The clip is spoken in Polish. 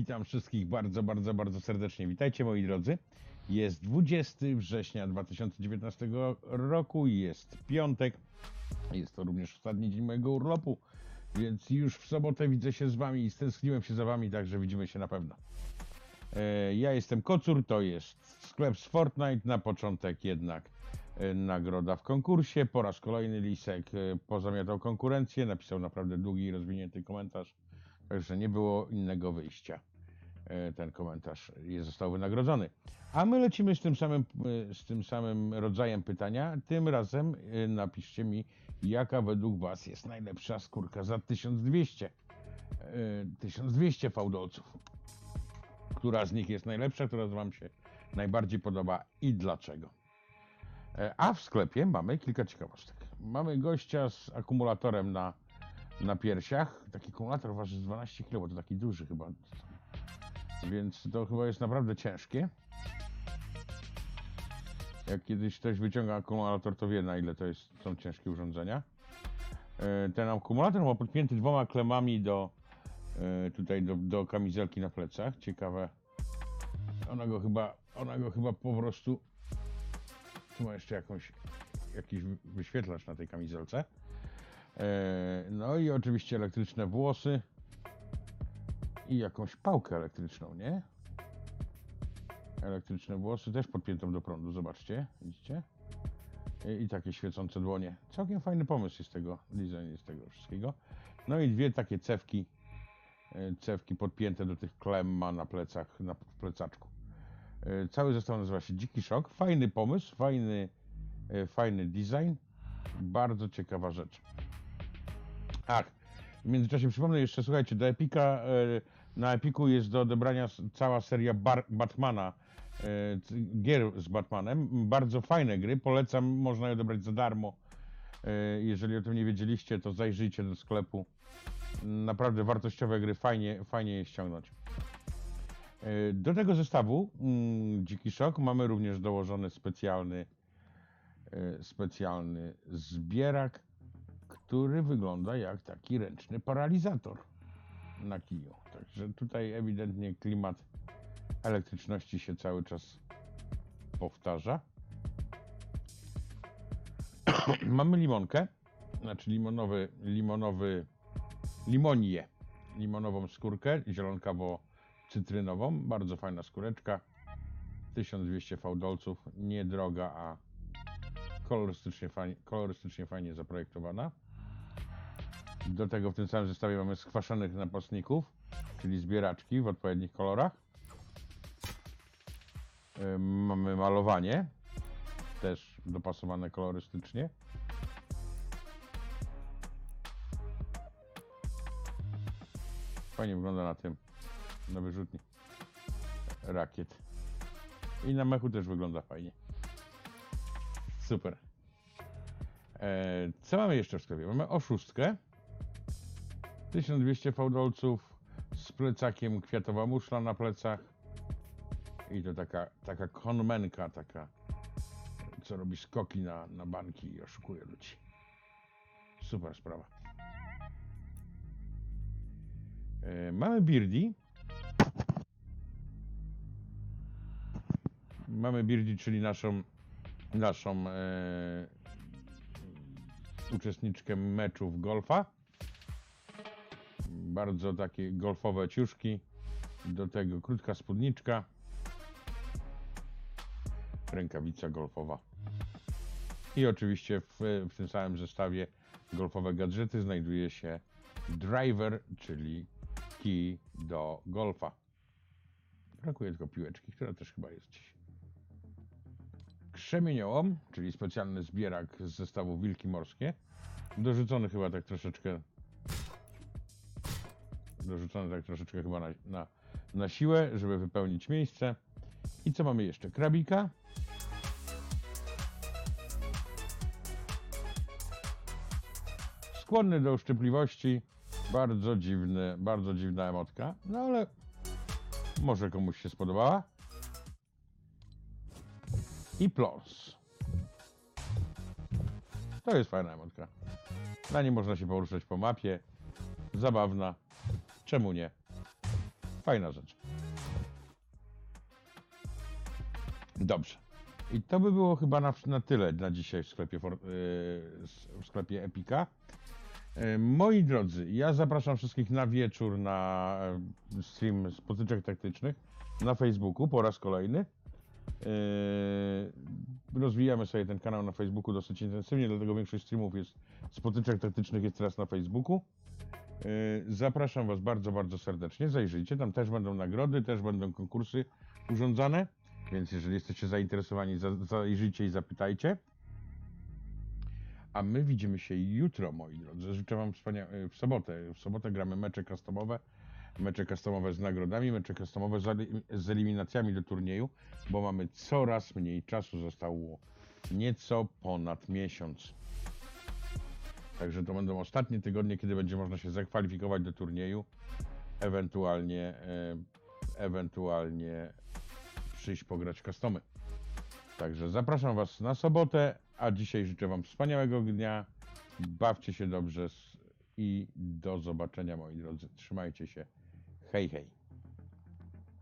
Witam wszystkich bardzo, bardzo, bardzo serdecznie. Witajcie moi drodzy. Jest 20 września 2019 roku, jest piątek. Jest to również ostatni dzień mojego urlopu, więc już w sobotę widzę się z wami i stęskniłem się za wami, także widzimy się na pewno. E, Ja jestem Kocur, to jest sklep z Fortnite. Na początek jednak e, nagroda w konkursie. Po raz kolejny Lisek e, pozamiatał konkurencję, napisał naprawdę długi i rozwinięty komentarz, także nie było innego wyjścia. E, Ten komentarz został wynagrodzony. A my lecimy z tym samym, e, z tym samym rodzajem pytania. Tym razem e, napiszcie mi, jaka według Was jest najlepsza skórka za 1200. e, 1200 fałdolców która z nich jest najlepsza, która Wam się najbardziej podoba i dlaczego. A w sklepie mamy kilka ciekawostek. Mamy gościa z akumulatorem na, na piersiach. Taki akumulator waży 12 kg, to taki duży chyba. Więc to chyba jest naprawdę ciężkie. Jak kiedyś ktoś wyciąga akumulator, to wie na ile to jest, są ciężkie urządzenia. E, Ten akumulator ma podpięty dwoma klemami do, e, tutaj do, do kamizelki na plecach. Ciekawe. Ona go chyba, ona go chyba po prostu. Tu ma jeszcze jakąś, jakiś wy- wyświetlacz na tej kamizelce. E, No i oczywiście elektryczne włosy. I jakąś pałkę elektryczną, nie? Elektryczne włosy też podpiętą do prądu, zobaczcie, widzicie? I- I takie świecące dłonie. Całkiem fajny pomysł jest tego, design jest tego wszystkiego. No i dwie takie cewki e, cewki podpięte do tych klem ma na plecach, na, plecaczku. E, Cały zestaw nazywa się Dziki Szok. Fajny pomysł, fajny, e, fajny design. Bardzo ciekawa rzecz. Ach, w międzyczasie przypomnę jeszcze, słuchajcie, do Epika, na Epiku jest do odebrania cała seria Bar Batmana, e, gier z Batmanem. Bardzo fajne gry, polecam, można je odebrać za darmo. E, Jeżeli o tym nie wiedzieliście, to zajrzyjcie do sklepu. Naprawdę wartościowe gry, fajnie, fajnie je ściągnąć. E, Do tego zestawu mm, Dziki Szok mamy również dołożony specjalny, specjalny zbierak, który wygląda jak taki ręczny paralizator na kiju. Także tutaj ewidentnie klimat elektryczności się cały czas powtarza. mamy limonkę, znaczy limonowy, limonowy limonię, limonową skórkę, zielonkawo-cytrynową, bardzo fajna skóreczka, 1200 fałdolców, niedroga, a kolorystycznie fajnie, kolorystycznie fajnie zaprojektowana. Do tego w tym samym zestawie mamy skwaszonych napastników, czyli zbieraczki w odpowiednich kolorach. Mamy malowanie, też dopasowane kolorystycznie. Fajnie wygląda na tym, na wyrzutni rakiet. I na mechu też wygląda fajnie. Super. E, co mamy jeszcze w sklepie? Mamy oszustkę. 1200 fałdolców z plecakiem kwiatowa muszla na plecach. I to taka, taka konmenka, taka, co robi skoki na, na banki i oszukuje ludzi. Super sprawa. E, Mamy Birdie. Mamy Birdie, czyli naszą, naszą e, uczestniczkę meczów golfa. Bardzo takie golfowe ciuszki. Do tego krótka spódniczka. Rękawica golfowa. I oczywiście w, w tym samym zestawie golfowe gadżety znajduje się driver, czyli kij do golfa. Brakuje tylko piłeczki, która też chyba jest gdzieś. Krzemieniołom, czyli specjalny zbierak z zestawu Wilki Morskie. Dorzucony chyba tak troszeczkę. Dorzucony tak troszeczkę chyba na, na, na siłę, żeby wypełnić miejsce. I co mamy jeszcze? Krabika. Skłonny do uszczypliwości. Bardzo dziwny, bardzo dziwna emotka. No ale może komuś się spodobała. I plos. To jest fajna emotka. Na niej można się poruszać po mapie. Zabawna. Czemu nie? fajna rzecz. Dobrze. I to by było chyba na, na tyle na dzisiaj w sklepie, yy, w sklepie Epika. Yy, Moi drodzy, ja zapraszam wszystkich na wieczór na e, stream z potyczek taktycznych na Facebooku po raz kolejny. Rozwijamy sobie ten kanał na Facebooku dosyć intensywnie, dlatego większość streamów jest z potyczek taktycznych jest teraz na Facebooku. Yy, Zapraszam Was bardzo, bardzo serdecznie. Zajrzyjcie, tam też będą nagrody, też będą konkursy urządzane, więc jeżeli jesteście zainteresowani, za- zajrzyjcie i zapytajcie. A my widzimy się jutro, moi drodzy. Życzę Wam wspania- w sobotę. W sobotę gramy mecze customowe, mecze customowe z nagrodami, mecze customowe z eliminacjami do turnieju, bo mamy coraz mniej czasu. Zostało nieco ponad miesiąc. Także to będą ostatnie tygodnie, kiedy będzie można się zakwalifikować do turnieju, ewentualnie, e, ewentualnie przyjść pograć customy. Także zapraszam Was na sobotę, a dzisiaj życzę Wam wspaniałego dnia. Bawcie się dobrze i do zobaczenia, moi drodzy. Trzymajcie się. Hej, hej.